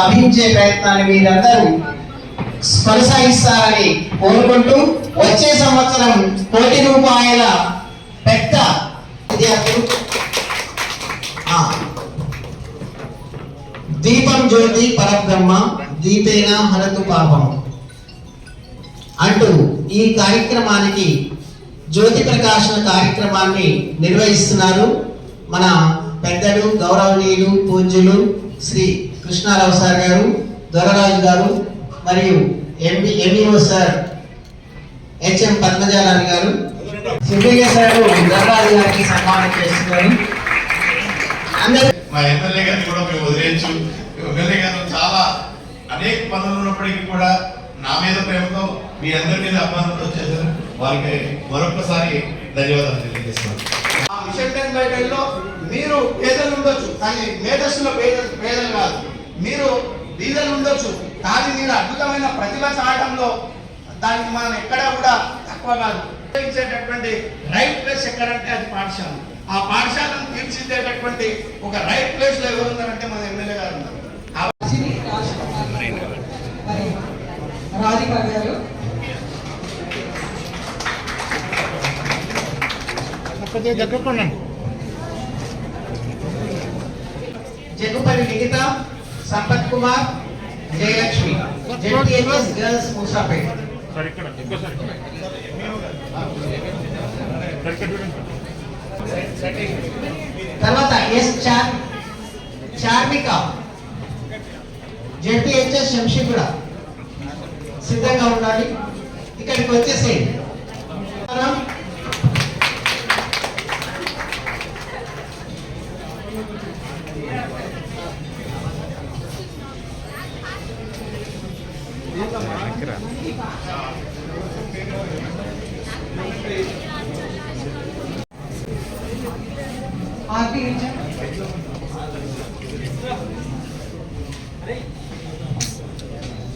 లభించే ప్రయత్నాన్ని మీరందరూ కొనసాగిస్తారని కోరుకుంటూ వచ్చే సంవత్సరం కోటి రూపాయల పెద్ద విద్యార్థులు. ఆ, దీపం జ్యోతి పరబ్రహ్మ దీపేన హరతు పాపం అంటూ ఈ కార్యక్రమానికి జ్యోతి ప్రకాశన కార్యక్రమాన్ని నిర్వహిస్తున్నారు మన పెద్దలు గౌరవనీయులు పూజ్యులు శ్రీ కృష్ణారావు సార్ గారు దొరరాజు గారు మరియు MP MEO sir HM Padmajarani గారు. సిద్ధిగా సార్ దొరరాజు గారికి సన్మానం చేస్తున్నారు అందరూ మా ఎమ్మెల్యే గారిని కూడా మేము వదిలేయచ్చు. ఎమ్మెల్యే గారు చాలా అనేక పనులు ఉన్నప్పటికీ కూడా నా మీద ప్రేమతో మీ అందరి మీద అభిమానంతో చేశారు వారికి మరొకసారి ధన్యవాదాలు తెలియజేస్తున్నాను. ఆ మిషన్ టెన్ బైబిల్లో మీరు పేదలు ఉండొచ్చు కానీ మేధస్సులో పేద పేదలు కాదు. మీరు బీదలు ఉండొచ్చు. కానీ మీరు అద్భుతమైన ప్రతిభ చాటంలో దానికి మనం ఎక్కడా కూడా తక్కువ కాదు. ఉపయోగించేటటువంటి రైట్ ప్లేస్ ఎక్కడంటే అది పాఠశాల. ఆ పాఠశాలను తీర్చిదిద్దేటటువంటి ఒక రైట్ ప్లేస్లో ఎవరు ఉన్నారంటే మన ఎమ్మెల్యే గారు ఉన్నారు. రాధిక గారు. Jagupalli Nikhita Sampath Kumar Jayalakshmi ZPHS girls Musapet. తర్వాత ఎస్ చార్ చార్మిక జెడ్పిహెచ్ఎస్ శంషిగూడ సిద్ధంగా ఉండాలి. ఇక్కడికి వచ్చేసేయండి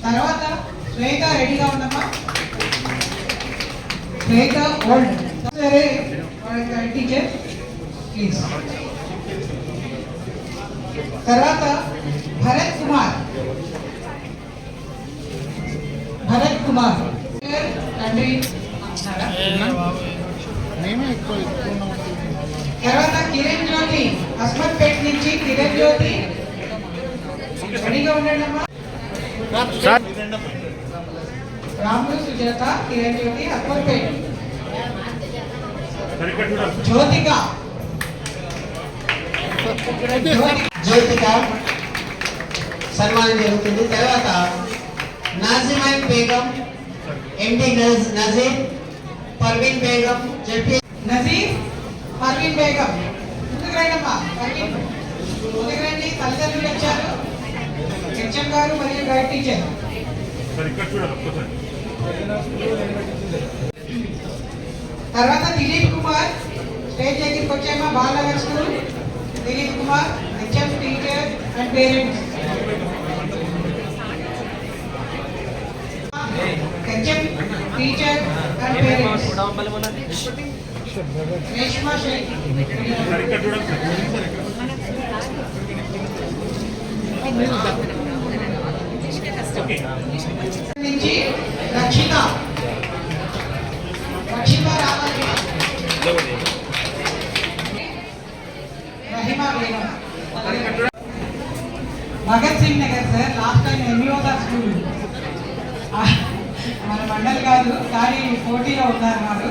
తర్వాత శ్వేత రెడీగా ఉండమ్మా శ్వేత ఓల్డ్. సరే టీచర్ ప్లీజ్ తర్వాత భరత్ కుమార్. భరత్ కుమార్. తండ్రి. తర్వాత కిరణ్ జ్యోతి అస్మత్ పేట్ నుంచి కిరణ్ జ్యోతి. రెడీగా ఉండండి అమ్మా రాములు సుజాత కిరణ్ జ్యోతి అస్మత్ జ్యోతిక. జ్యోతిక. సన్మానం జరుగుతుంది. తర్వాత నాజిమైన్ బేగం ఎండి నజీర్ పర్వీన్ బేగం జెడ్పీ నజీర్ పర్వీన్ బేగం. ముందుకు రండి పర్వీన్. ముందుకు రండి తల్లిదండ్రులు వచ్చారు. హెచ్ఎం గారు మరియు గైడ్ టీచర్ సార్ ఇక్కడ చూడండి ఒక్కసారి తర్వాత దిలీప్ కుమార్ స్టేజ్ దగ్గరికి వచ్చామా Balanagar school Dilip Kumar HM teacher and parents HM teacher and parents Reshma Sheikh sir ఇక్కడ చూడండి సార్ ఓకే నుంచి రక్షిత. రక్షిత రావాలి. Rahima Bhagat Singh Nagar sir. Last time MEO school. మన మండలి కాదు కానీ పోటీలో ఉన్నారు వారు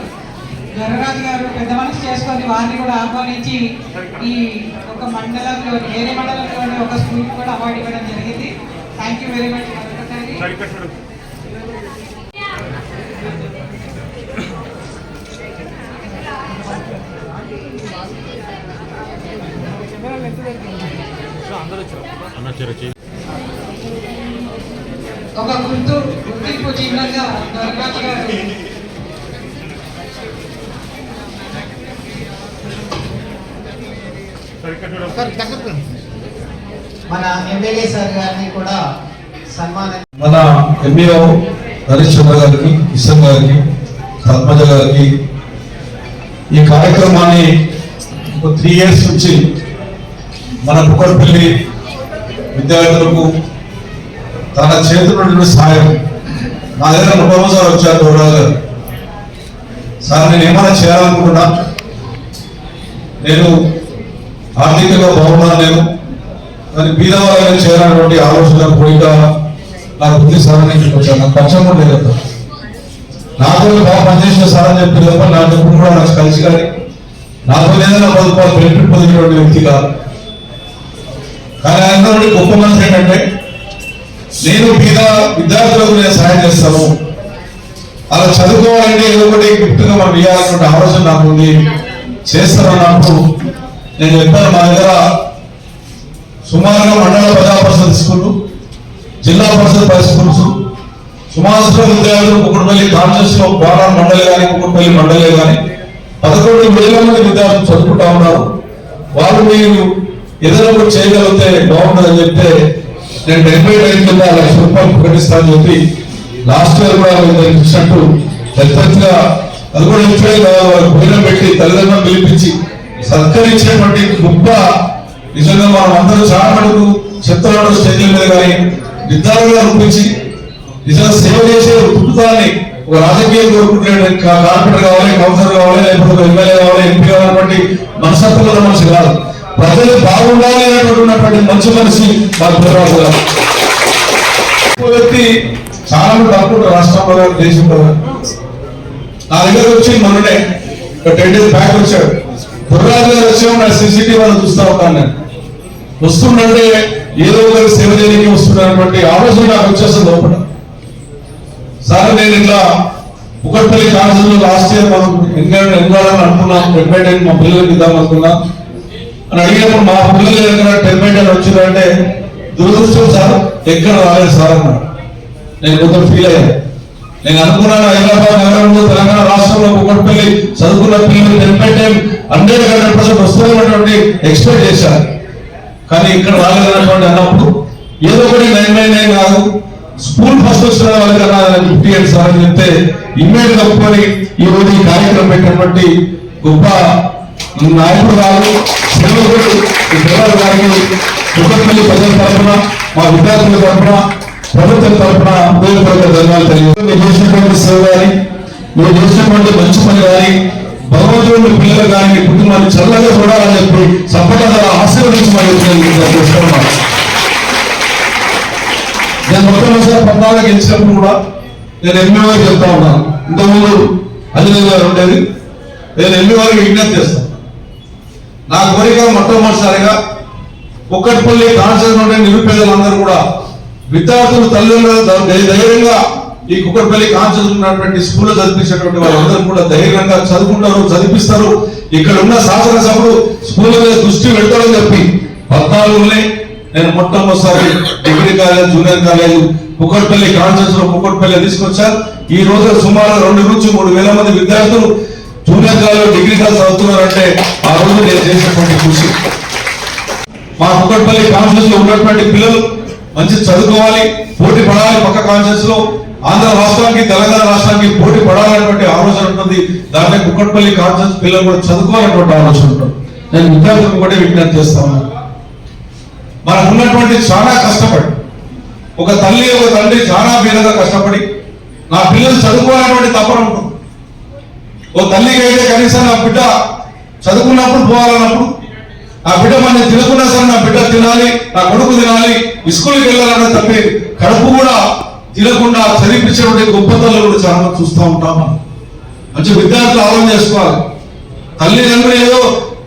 జగరాజు గారు పెద్ద మనసు చేసుకొని వారిని కూడా ఆహ్వానించి ఈ ఒక మండలంలో వేరే మండలంలోని ఒక స్కూల్ కూడా అవార్డు ఇవ్వడం జరిగింది. థ్యాంక్ యూ వెరీ మచ్ మరొకసారి సార్ ఇక్కడ చూడండి అన్న చెరచి ఒక గుర్తు గుర్తింపు చిహ్నంగా దొరకాజు గారు మన ఎమ్మెల్యే సార్ గారిని కూడా మన ఎంఈఓ హరీష్ చంద్ర గారికి కిషన్ గారికి పద్మజ గారికి ఈ కార్యక్రమాన్ని ఒక త్రీ ఇయర్స్ నుంచి మన పుక్కడపల్లి విద్యార్థులకు తన చేతుల సాయం. నా దగ్గర మొట్టమొదటిసారి వచ్చారు గౌరవ్ గారు. సార్ నేను ఏమైనా చేయాలనుకుంటున్నా? నేను ఆర్థికంగా బాగున్నాను నేను. కానీ బీదవాళ్ళని చేయాలన్నటువంటి ఆలోచన పోయినా నాకు బుద్ధి సార్ చెప్పి వచ్చాను నాకు పచ్చం కూడా లేదు నాతో బాగా పనిచేసిన సారని అని చెప్పి తప్ప నాకు ఎప్పుడు కూడా నాకు కలిసి కానీ నాతో ఏదైనా పది బెనిఫిట్ పొందినటువంటి వ్యక్తి కాదు. కానీ ఆయన గొప్ప మనసు ఏంటంటే నేను మీద విద్యార్థులకు నేను సహాయం చేస్తాను. అలా చదువుకోవాలంటే ఏదో ఒకటి గుర్తుగా మనం ఇవ్వాలన్నటువంటి ఆలోచన నాకు ఉంది. చేస్తానన్నప్పుడు నేను చెప్పాను మా దగ్గర సుమారుగా మండల ప్రజాపరిషత్ స్కూల్ జిల్లా పరిషత్ పరిస్థితులు. స్కూల్స్ సుమారు విద్యార్థులు కుక్కడపల్లి కాన్షియస్లో మండలి కానీ కుక్కడపల్లి మండలి కానీ పదకొండు వేల మంది విద్యార్థులు చదువుకుంటా ఉన్నారు. వాళ్ళు మీరు ఏదైనా ఒకటి చేయగలిగితే బాగుంటుందని చెప్తే నేను డెబ్బై ఐదు కింద లక్ష రూపాయలు ప్రకటిస్తానని చెప్పి లాస్ట్ ఇయర్ కూడా మీరు దానికి ఇచ్చినట్టు పెద్దగా అది కూడా ఇచ్చే భోజనం పెట్టి తల్లిదండ్రులను పిలిపించి సత్కరించినటువంటి గొప్ప నిజంగా మనం అందరూ చాలా మటుకు చెప్తున్నాడు స్టేజీల మీద కానీ విద్యార్థులుగా రూపించి నిజంగా సేవ చేసే కుటుంబాన్ని ఒక రాజకీయం కోరుకుంటున్నాడు. కార్పొరేటర్ కావాలి కౌన్సిలర్ కావాలి లేకపోతే ఒక ఎమ్మెల్యే కావాలి ఎంపీ కావాలన్నటువంటి మనసత్వం ఉన్న మనిషి కాదు ప్రజలు బాగుండాలి అనేటువంటి మంచి మనిషి మాకు గురురాజు గారు వ్యక్తి చాలా మంది అనుకుంటారు రాష్ట్రంలో దేశంలో. నా దగ్గర వచ్చి మొన్ననే ఒక టెన్ డేస్ బ్యాక్ వచ్చాడు. గుర్రాజు గారు వచ్చాము నా సీసీటీవీ వాళ్ళు చూస్తా ఉంటాను నేను. వస్తుండే ఏదో ఒకరి సేవ చేయడానికి వస్తున్నటువంటి ఆలోచన నాకు వచ్చేస్తుంది లోపల. సార్ నేను ఇట్లా ఒకటిపల్లి కాలేజీలో లాస్ట్ ఇయర్ మనం ఎంగాడు ఎంగాడని అనుకున్నాం. టెంపేట్ అని మా పిల్లలకి ఇద్దాం అనుకున్నా. అని అడిగినప్పుడు మా పిల్లలు ఎక్కడ టెంపైట్ అని వచ్చిందంటే దురదృష్టం సార్ ఎక్కడ రాలేదు సార్ అన్నాడు నేను కొంచెం ఫీల్ అయ్యాను నేను అనుకున్నాను హైదరాబాద్ నగరంలో తెలంగాణ రాష్ట్రంలో ఒకటిపల్లి చదువుకున్న పిల్లలు టెంపేట్ హండ్రెడ్ హండ్రెడ్ పర్సెంట్ వస్తున్నటువంటి ఎక్స్పెక్ట్ చేశాను. కానీ ఇక్కడ రాలేదన్నటువంటి అన్నప్పుడు ఏదో ఒకటి నైన్ నైన్ నైన్ కాదు. స్కూల్ ఫస్ట్ వచ్చిన వాళ్ళకన్నా గిఫ్ట్ ఇవ్వండి సార్ అని చెప్తే ఇమ్మేజ్ కప్పుకొని ఈ రోజు ఈ కార్యక్రమం పెట్టినటువంటి గొప్ప నాయకుడు గారు సేవకుడు ఈ గారికి కుటుంబల్లి ప్రజల తరఫున మా విద్యార్థుల తరఫున ప్రభుత్వం తరఫున హృదయపూర్వక ధన్యవాదాలు తెలియదు మీరు చేసినటువంటి సేవ కానీ మీరు చేసినటువంటి మంచి పని కానీ భగవంతుడు పిల్లలు కానీ కుటుంబాన్ని చల్లగా చూడాలని చెప్పి సంపద ఆశీర్వదించి మరి నేను మొట్టమొదటిసారి పద్నాలుగు గెలిచినప్పుడు కూడా నేను ఎంఈఓ చెప్తా ఉన్నాను. ఇంతకుముందు అజయ్ గారు ఉండేది. నేను ఎంఈఓకి విజ్ఞప్తి చేస్తాను నా కోరిక మొట్టమొదటిసారిగా కుక్కటిపల్లి కాన్సర్ ఉండే నిరుపేదలందరూ కూడా విద్యార్థులు తల్లిదండ్రులు ధైర్యంగా ఈ కుక్కటిపల్లి కాన్సర్ ఉన్నటువంటి స్కూల్లో చదివించేటువంటి వాళ్ళందరూ కూడా ధైర్యంగా చదువుకుంటారు చదివిస్తారు. ఇక్కడ ఉన్న శాసనసభలు స్కూల్ మీద దృష్టి పెడతారని చెప్పి పద్నాలుగునే నేను మొట్టమొదటిసారి degree college junior college Kukatpally కాన్సెన్స్లో Kukatpally తీసుకొచ్చారు ఈ రోజు సుమారు రెండు నుంచి మూడు వేల మంది విద్యార్థులు జూనియర్ కాలేజ్ డిగ్రీ కాలేజ్ చదువుతున్నారంటే ఆ రోజు నేను చేసినటువంటి కృషి. మా కుక్కట్పల్లి కాన్సెన్స్లో ఉన్నటువంటి పిల్లలు మంచి చదువుకోవాలి పోటీ పడాలి పక్క కాన్సెన్స్లో ఆంధ్ర రాష్ట్రానికి తెలంగాణ రాష్ట్రానికి పోటీ పడాలనేటువంటి ఆలోచన ఉంటుంది. దాంట్లో కుక్కట్పల్లి కాన్ఫరెన్స్ పిల్లలు కూడా చదువుకోవాలనేటువంటి ఆలోచన ఉంటుంది. నేను విద్యార్థులకు కూడా విజ్ఞప్తి చేస్తాను. ఉన్నాను మనకు ఉన్నటువంటి చాలా కష్టపడి ఒక తల్లి ఒక తండ్రి చాలా పేదగా కష్టపడి నా పిల్లలు చదువుకోవాలనేటువంటి తపన ఉంటుంది. ఓ తల్లికి అయితే కనీసం నా బిడ్డ చదువుకున్నప్పుడు పోవాలన్నప్పుడు నా బిడ్డ మన తినకున్నా సరే నా బిడ్డ తినాలి నా కొడుకు తినాలి స్కూల్కి వెళ్ళాలన్న తప్పి. కడుపు కూడా తినకుండా చదివించేటువంటి గొప్పతలు కూడా చాలా చూస్తూ ఉంటాం మనం. మంచి విద్యార్థులు ఆలోచన చేసుకోవాలి. తల్లిదండ్రులు ఏదో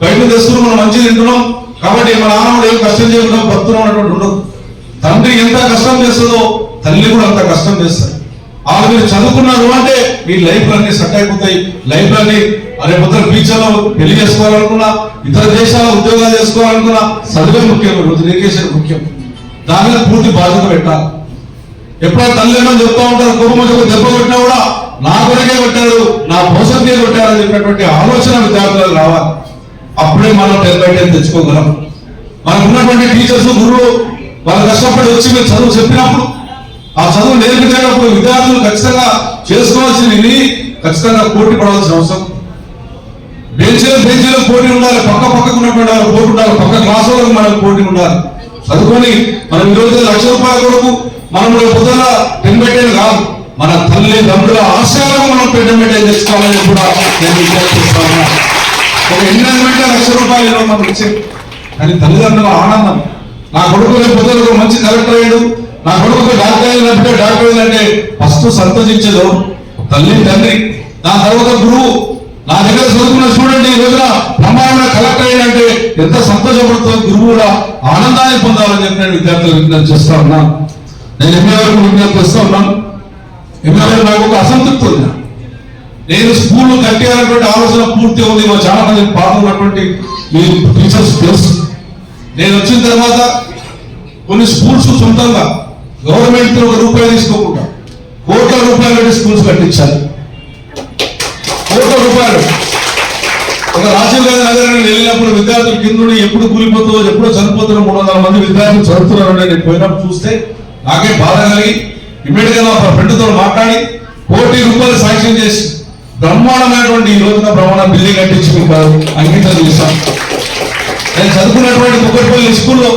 బయట తెస్తున్న మనం మంచి తింటున్నాం కాబట్టి మన నాన్న ఏం కష్టం చేయకుండా భక్తులు అన్నటువంటి ఉండదు. తండ్రి ఎంత కష్టం చేస్తుందో తల్లి కూడా అంత కష్టం చేస్తారు వాళ్ళు మీరు చదువుకున్నారు అంటే మీ లైఫ్ అన్ని సెట్ అయిపోతాయి. లైఫ్ అన్ని అరే పొద్దున ఫ్యూచర్లో పెళ్ళి చేసుకోవాలనుకున్నా ఇతర దేశాల ఉద్యోగాలు చేసుకోవాలనుకున్నా చదివే ముఖ్యం రోజు ఎడ్యుకేషన్ ముఖ్యం. దాని మీద పూర్తి బాధ్యత పెట్టాలి. ఎప్పుడో తల్లిదండ్రులు చెప్తా ఉంటారు? కుటుంబం దెబ్బ కొట్టినా కూడా నా కొరకే కొట్టారు నా భవిష్యత్తే కొట్టారు అని చెప్పినటువంటి ఆలోచన విద్యార్థులకు రావాలి. అప్పుడే మనం టెన్ బై టెన్ తెచ్చుకోగలం. మనకు ఉన్నటువంటి టీచర్స్ గురువు వాళ్ళు కష్టపడి వచ్చి మీరు చదువు చెప్పినప్పుడు ఆ చదువు నేర్పించేటప్పుడు విద్యార్థులు ఖచ్చితంగా చేసుకోవాల్సింది ఖచ్చితంగా పోటీ పడవలసిన అవసరం. బెంచీలో బెంచీలో పోటీ ఉండాలి పక్క పక్కకు ఉన్నటువంటి వాళ్ళు పోటీ ఉండాలి పక్క క్లాస్ వాళ్ళకి మనకు పోటీ ఉండాలి. చదువుకొని మనం ఈరోజు లక్ష రూపాయల కొరకు మనం పొద్దున టెన్ కాదు. మన తల్లి తండ్రుల ఆశయాలకు మనం టెన్ పెట్టేది తెచ్చుకోవాలని కూడా నేను విజ్ఞప్తి ఒక ఎన్విరాన్మెంట్ లక్ష రూపాయలు మనం మనకి ఇచ్చేది కానీ తల్లిదండ్రుల ఆనందం. నా కొడుకు రేపు మంచి కలెక్టర్ అయ్యాడు. నా కొడుకు డాక్టర్ అయినప్పుడే డాక్టర్ అయిందంటే ఫస్ట్ సంతోషించదు. తల్లి తండ్రి నా తర్వాత గురువు. నా దగ్గర చదువుకున్న స్టూడెంట్ ఈ రోజున బ్రహ్మాండ కలెక్టర్ అయ్యాడంటే ఎంత సంతోషపడుతుందో గురువు కూడా ఆనందాన్ని పొందాలని చెప్పి నేను విద్యార్థులకు విజ్ఞప్తి చేస్తా ఉన్నా. నేను ఎంఏ వరకు విజ్ఞప్తి చేస్తా ఉన్నాను ఎంఏ వరకు నాకు ఒక అసంతృప్తి ఉంది. నేను స్కూల్ కట్టేయాలన్నటువంటి ఆలోచన పూర్తి ఉంది మా చాలా మంది పాత ఉన్నటువంటి మీ టీచర్స్ తెలుసు. నేను వచ్చిన తర్వాత కొన్ని స్కూల్స్ సొంతంగా గవర్నమెంట్ ఒక రూపాయి తీసుకోకుండా కోట్ల రూపాయలు స్కూల్స్ కట్టించాలి కోట్ల రూపాయలు. ఒక రాజీవ్ గాంధీ నగరానికి వెళ్ళినప్పుడు విద్యార్థులు కింద ఎప్పుడు కూలిపోతుందో ఎప్పుడు చనిపోతున్న మూడు వందల మంది విద్యార్థులు చదువుతున్నారు నేను పోయినప్పుడు చూస్తే నాకే బాధ కలిగి ఇమీడియట్గా మా మాట్లాడి కోటి రూపాయలు శాంక్షన్ చేసి బ్రహ్మాండమైనటువంటి ఈ రోజున బ్రహ్మాండ బిల్డింగ్ కట్టించి మీకు అంకితం నేను చదువుకున్నటువంటి కుక్కటిపల్లి స్కూల్లో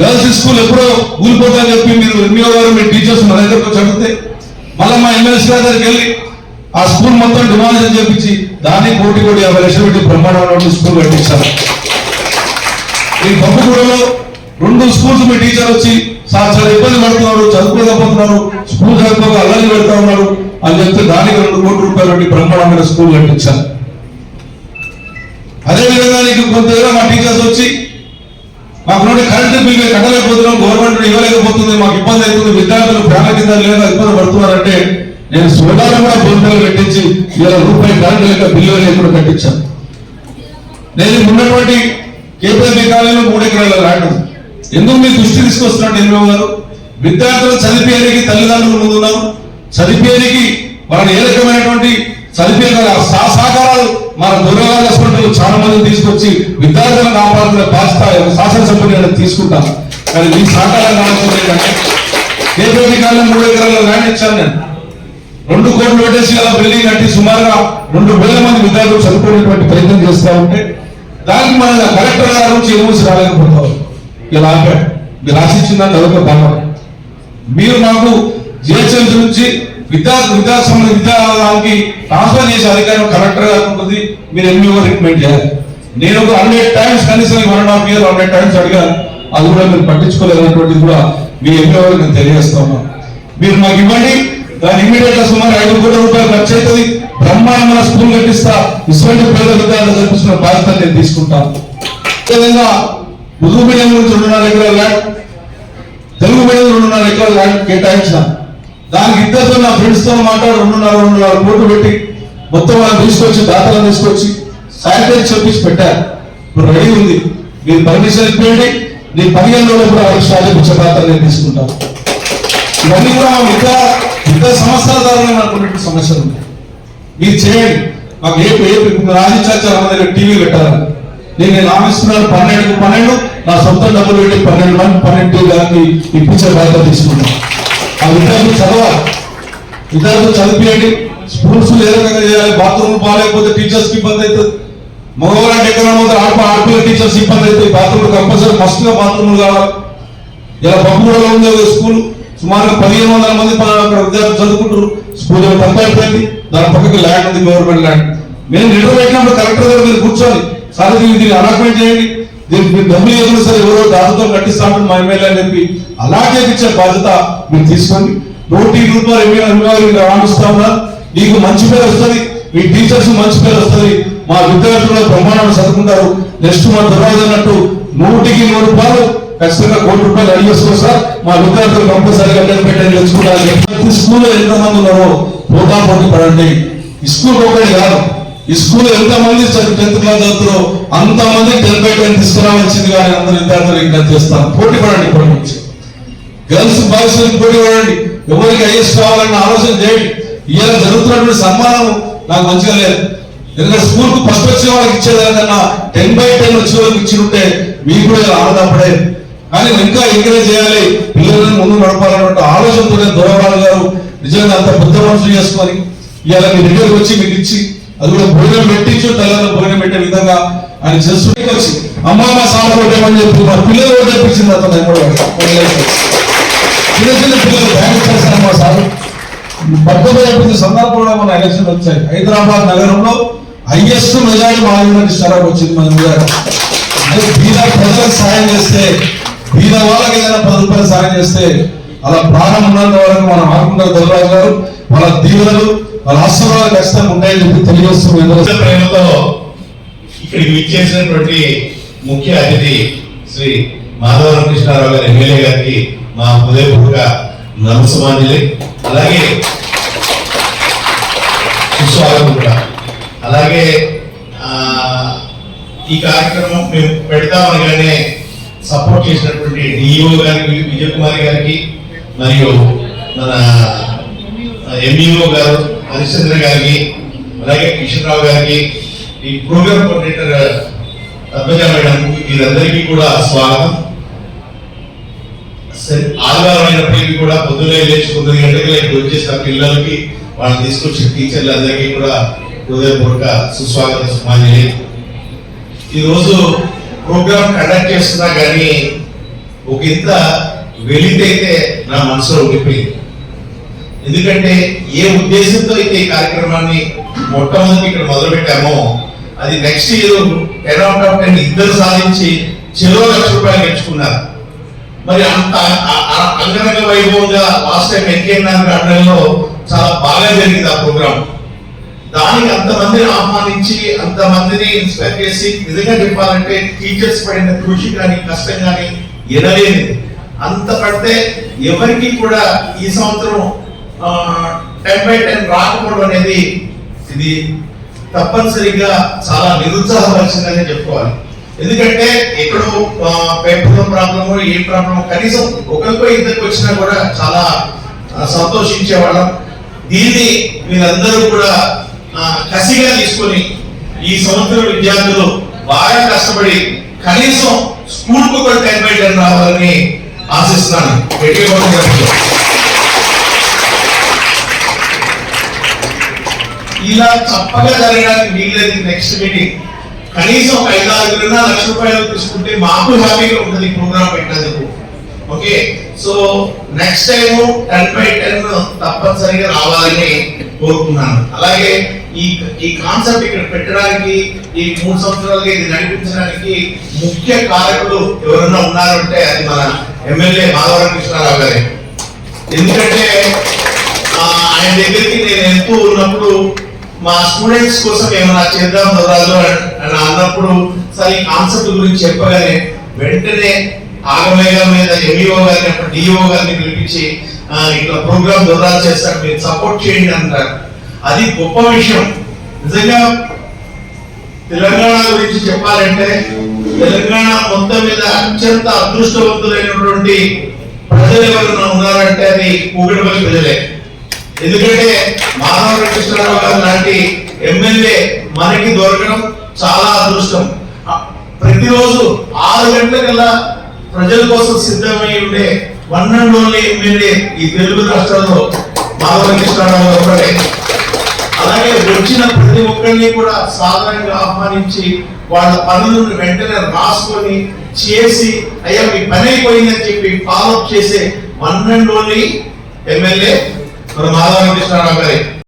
గర్ల్స్ స్కూల్ ఎప్పుడో కూలిపోతా చెప్పి మీరు ఎంఈఓ గారు మీ టీచర్స్ మన దగ్గరకు చదివితే మళ్ళీ మా ఎమ్మెల్సీ గారి దగ్గరికి వెళ్ళి ఆ స్కూల్ మొత్తం డిమాలిషన్ చేపించి దాన్ని కోటి కోటి యాభై లక్షలు పెట్టి బ్రహ్మాండమైన స్కూల్ కట్టించారు. ఈ బొమ్మగూడలో రెండు స్కూల్స్ మీ టీచర్ వచ్చి సార్ చాలా ఇబ్బంది పడుతున్నారు చదువుకోలేకపోతున్నారు స్కూల్ చదువుకోక అల్లరి పెడతా ఉన్నారు అని చెప్తే దానికి రెండు కోట్ల రూపాయలు పెట్టి బ్రహ్మాండమైన స్కూల్ కట్టించారు. అదేవిధంగా నీకు కొంత మా టీచర్స్ వచ్చి మాకు నుండి కరెంటు బిల్ మేము కట్టలేకపోతున్నాం గవర్నమెంట్ ఇవ్వలేకపోతుంది మాకు ఇబ్బంది అవుతుంది విద్యార్థులు ప్రాణ కింద లేదా ఇబ్బంది పడుతున్నారంటే నేను సోదాలు కూడా బోర్డులు పెట్టించి ఇరవై రూపాయలు కరెంటు లేక బిల్లు లేకుండా కట్టించాను. నేను ఉన్నటువంటి కేపీఎంబీ కాలంలో మూడు ఎకరాల ల్యాండ్ ఎందుకు మీ దృష్టి తీసుకొస్తున్నాడు ఎన్నో గారు? విద్యార్థులు చదివేయడానికి తల్లిదండ్రులు ముందున్నాం చదివేయడానికి వాళ్ళని ఏ రకమైనటువంటి చదివే సహకారాలు మన దుర్గాల హాస్పిటల్ చాలా మంది తీసుకొచ్చి విద్యార్థులను కాపాడుతున్న బాధ్యత శాసనసభ్యులు నేను తీసుకుంటాను కానీ మీ సహకారం కావాల్సింది కానీ కేపీఎంబీ కాలంలో మూడు ఎకరాల ల్యాండ్ ఇచ్చాను నేను. రెండు కోట్లు పెట్టేసి అలా బిల్డింగ్ కట్టి సుమారుగా రెండు వేల మంది విద్యార్థులు చదువుకునేటువంటి ప్రయత్నం చేస్తా ఉంటే దానికి మన కలెక్టర్ గారు నుంచి ఎన్ఓసి రాలేకపోతాం ఇలా ఆపాడు మీరు ఆశించిందని అదొక భావన మీరు మాకు జిహెచ్ఎంసీ నుంచి విద్యా విద్యా సంబంధ విద్యాలయానికి ట్రాన్స్ఫర్ చేసే అధికారం కలెక్టర్ గారు ఉంటుంది. మీరు ఎంఈఓ రికమెండ్ చేయాలి. నేను ఒక హండ్రెడ్ టైమ్స్ కనీసం one and half year hundred times అడిగాను. అది కూడా మీరు పట్టించుకోలేదన్నటువంటిది కూడా మీ ఎంఈఓ నేను తెలియజేస్తా ఉన్నాను. మీరు మాకు ఇవ్వండి. దాని ఇమీడియట్గా సుమారు ఐదు కోట్ల రూపాయలు ఖర్చు అవుతుంది. బ్రహ్మాండమైన స్కూల్ కట్టిస్తా. ఇటువంటి ప్రజల విద్యార్థులు కల్పిస్తున్న బాధ్యత నేను తీసుకుంటాను అదేవిధంగా ఉర్దూ మీడియం నుంచి రెండున్నర ఎకరాల ల్యాండ్ తెలుగు మీడియం రెండున్నర ఎకరాల ల్యాండ్ కేటాయించిన. దానికి ఇద్దరితో నా ఫ్రెండ్స్తో మాట్లాడి రెండున్నర రెండున్నర కోట్లు పెట్టి మొత్తం వాళ్ళని తీసుకొచ్చి దాతలను తీసుకొచ్చి శానిటైజ్ చెప్పించి పెట్టారు ఇప్పుడు రెడీ ఉంది. మీరు పర్మిషన్ ఇప్పించండి నీ పదిహేను రోజులు కూడా వాళ్ళకి స్టార్ట్ చేయించే బాధ్యత నేను తీసుకుంటాను ఇవన్నీ కూడా మా ఇతర సమస్యల ద్వారా అనుకున్నటువంటి సమస్యలు ఉన్నాయి. మీరు చేయండి. మాకు ఏపీ ఏ రాజించారు మన దగ్గర టీవీ పెట్టాలి. నేను నేను ఆమెస్తున్నాను పన్నెండు పన్నెండు నా సొంత డబ్బులు పెట్టి పన్నెండు మంది పన్నెండు దానికి ఇప్పించే బాధ్యత తీసుకుంటాను ఆ విద్యార్థులు చదవాలి. విద్యార్థులు చదివియండి స్కూల్స్ ఏ రకంగా చేయాలి. బాత్రూమ్ బాగాలేకపోతే టీచర్స్కి ఇబ్బంది అవుతుంది. మగవాళ్ళంటే ఎక్కడ పోతే ఆడప ఆడపిల్ల టీచర్స్ ఇబ్బంది అవుతాయి బాత్రూమ్ కంపల్సరీ మస్ట్ బాత్రూమ్లు కావాలి. ఇలా బొమ్మగూడలో ఉంది స్కూల్. సుమారుగా పదిహేను వందల మంది అక్కడ విద్యార్థులు చదువుకుంటారు స్కూల్ తప్ప అయిపోయింది. దాని పక్కకి ల్యాండ్ ఉంది గవర్నమెంట్ ల్యాండ్. మేము నిద్ర పెట్టినప్పుడు కలెక్టర్ గారు మీరు కూర్చోండి. సరే దీన్ని దీన్ని అలాట్మెంట్ చేయండి. దీనికి మీరు డబ్బులు ఇవ్వకుండా సరే ఎవరో దాతతో కట్టిస్తామని మా ఎమ్మెల్యే అని చెప్పి అలాగే ఇచ్చే బాధ్యత మీరు తీసుకోండి. నూటి రూపాయలు ఎమ్మెల్యే అనుభవాలు రాణిస్తా ఉన్నారు నీకు మంచి పేరు వస్తుంది మీ టీచర్స్ మంచి పేరు వస్తుంది. మా విద్యార్థులు ప్రమాణాలు చదువుకుంటారు. నెక్స్ట్ మా దుర్రాజు అన్నట్టు నూటికి నూరు రూపాయలు ఖచ్చితంగా కోటి రూపాయలు అడిగి సార్? మా విద్యార్థులు కంపల్సరీ కట్టెలు పెట్టండి తెచ్చుకుంటారు ప్రతి స్కూల్లో ఎంతమంది ఉన్నారో పోతా పోటీ పడండి. స్కూల్ ఒకటి కాదు. ఈ స్కూల్ ఎంతమంది టెన్త్ క్లాస్ చదువుతారో అంతమంది టెన్ బై టెన్ తీసుకురావాల్సింది కానీ అందరు విద్యార్థులు ఇంకా చేస్తాను పోటీ పడండి ఇప్పటి నుంచి. గర్ల్స్ బాయ్స్ పోటీ పడండి. ఎవరికి ఐఎస్ కావాలన్న ఆలోచన చేయండి. ఇలా జరుగుతున్నటువంటి సన్మానం నాకు మంచిగా లేదు. ఎందుకంటే స్కూల్కు ఫస్ట్ వచ్చే వాళ్ళకి ఇచ్చేదానికన్నా టెన్ బై టెన్ వచ్చే వాళ్ళకి ఉంటే మీకు కూడా ఆనందపడేది. కానీ ఇంకా ఎంకరేజ్ చేయాలి. పిల్లలను ముందు నడపాలన్నటువంటి ఆలోచనతోనే దూరవాళ్ళు గారు నిజంగా అంత పెద్ద మనుషులు చేసుకొని ఇవాళ మీ దగ్గరకు వచ్చి మీకు ఇచ్చి అది కూడా భోజనం పెట్టించు తెల్లని భోజనం పెట్టే విధంగా ఆయన చేస్తుంటే వచ్చి అమ్మ మా సార్ కొట్టేమని చెప్పి. మా పిల్లలు కూడా తెప్పించింది అతను కూడా. చిన్న చిన్న పిల్లలు బ్యాంక్ చేస్తాను మా సార్. భద్రత చెప్పింది సందర్భంలో మన ఎలక్షన్ వచ్చాయి. హైదరాబాద్ నగరంలో హైయెస్ట్ మెజారిటీ మాదిరి స్టార్ వచ్చింది మన మీద ప్రజలకు సాయం చేస్తే బీద వాళ్ళకి ఏదైనా పది రూపాయలు సాయం చేస్తే అలా ప్రాణం ఉన్నంత వరకు మనం ఆడుకుంటారు దొరరాజు గారు వాళ్ళ దీవులు వాళ్ళ ఆశీర్వాదాలు ఖచ్చితంగా ఉంటాయని చెప్పి తెలియజేస్తున్నాం ప్రేమతో ఇక్కడికి విచ్చేసినటువంటి ముఖ్య అతిథి శ్రీ మాధవరం కృష్ణారావు గారి ఎమ్మెల్యే గారికి మా హృదయపూర్వక నమస్మాంజలి అలాగే సుస్వాగతం కూడా. అలాగే ఆ, ఈ కార్యక్రమం మేము పెడతామనగానే సపోర్ట్ చేసినటువంటి డిఈఓ గారికి విజయ్ కుమార్ గారికి మరియు మన ఎంఈఓ గారు హరిశ్చంద్ర గారికి అలాగే కిషన్రావు గారికి ఈ ప్రోగ్రామ్ కోఆర్డినేటర్ పద్మజ మేడం వీరందరికీ కూడా స్వాగతం. సరే, ఆదివారం అయినప్పటికీ కూడా పొద్దున్నే లేచి తొమ్మిది గంటలకు ఇక్కడ వచ్చేసిన పిల్లలకి వాళ్ళని తీసుకొచ్చిన టీచర్లందరికీ కూడా హృదయపూర్వక సుస్వాగత సుమాంజలి ఈరోజు ప్రోగ్రామ్ కండక్ట్ చేస్తున్నా కానీ ఒక ఇంత వెలితైతే నా మనసులో ఉండిపోయింది. ఎందుకంటే ఏ ఉద్దేశంతో అయితే ఈ కార్యక్రమాన్ని మొట్టమొదటి ఇక్కడ మొదలుపెట్టామో అది next year ten out of ten ఇద్దరు సాధించి చెరో లక్ష రూపాయలు గెలుచుకున్నారు. మరి అంత అంగరంగ వైభవంగా లాస్ట్ టైం ఎన్కేఎన్ఆర్ గార్డెన్ చాలా బాగా జరిగింది ఆ ప్రోగ్రామ్. దానికి అంతమందిని ఆహ్వానించి అంతమందిని ఇన్స్పైర్ చేసి నిజంగా చెప్పాలంటే టీచర్స్ పడిన కృషి కానీ కష్టం కానీ ఎనలేనిది. అంత పడితే ఎవరికి కూడా ఈ సంవత్సరం టెన్ బై టెన్ రాకపోవడం అనేది ఇది తప్పనిసరిగా చాలా నిరుత్సాహపరిచిందని చెప్పుకోవాలి. ఎందుకంటే ఎక్కడో పేపర్ ప్రాబ్లమ్ ఏ ప్రాబ్లమ్ కనీసం ఒకరికో ఇద్దరికి వచ్చినా కూడా చాలా సంతోషించేవాళ్ళం సంతోషించే వాళ్ళం. దీన్ని మీరందరూ కూడా కసిగా తీసుకొని ఈ సంవత్సరం విద్యార్థులు బాగా కష్టపడి కనీసం స్కూల్కు కూడా టెన్ బై టెన్ రావాలని ఆశిస్తున్నాను. గట్టిగా ఇలా చప్పగా జరగడానికి వీల్లేదు నెక్స్ట్ మీటింగ్ కనీసం ఒక ఐదు ఆరుగురున్న లక్ష రూపాయలు తీసుకుంటే మాకు హ్యాపీగా ఉంటుంది ప్రోగ్రామ్ పెట్టినందుకు okay? So next time ten by ten తప్పనిసరిగా రావాలని కోరుకున్నాను. అలాగే ఈ ఈ కాన్సెప్ట్ ఇక్కడ పెట్టడానికి ఈ మూడు సంవత్సరాలుగా ఇది నడిపించడానికి ముఖ్య కారకులు ఎవరన్నా ఉన్నారంటే అది మన ఎమ్మెల్యే మాధవరం కృష్ణారావు గారే. ఎందుకంటే ఆయన దగ్గరికి నేను వెళ్తూ ఉన్నప్పుడు మా స్టూడెంట్స్ కోసం ఏమైనా చేద్దాం రాజు అని అన్నప్పుడు సరే ఈ కాన్సెప్ట్ గురించి చెప్పగానే వెంటనే ఆగమేఘ మీద ఎంఈఓ గారిని అప్పుడు డిఓ గారిని పిలిపించి ఇట్లా ప్రోగ్రామ్ దొరాలు చేస్తారు మీరు సపోర్ట్ చేయండి అంటారు. అది గొప్ప విషయం. నిజంగా తెలంగాణ గురించి చెప్పాలంటే తెలంగాణ మొత్తం మీద అత్యంత అదృష్టవంతులైనటువంటి ప్రజలు ఎవరైనా ఉన్నారంటే అది కూకటిపల్లి ప్రజలే. ఎందుకంటే మాధవ కృష్ణరావు గారు లాంటి ఎమ్మెల్యే మనకి దొరకడం చాలా అదృష్టం. ప్రతిరోజు ఆరు గంటలకల్లా ప్రజల కోసం సిద్ధమై ఉండే వన్ అండ్ ఓన్లీ ఎమ్మెల్యే ఈ తెలుగు రాష్ట్రాల్లో మాధవ కృష్ణరావు గారు అలాగే వచ్చిన ప్రతి ఒక్కరిని కూడా సాధారణంగా ఆహ్వానించి వాళ్ళ పనులను వెంటనే రాసుకొని చేసి అయ్యా మీ పని అయిపోయిందని చెప్పి ఫాలో చేసే వన్ అండ్ ఓన్లీ ఎమ్మెల్యే మన మాధవ కృష్ణారావు గారి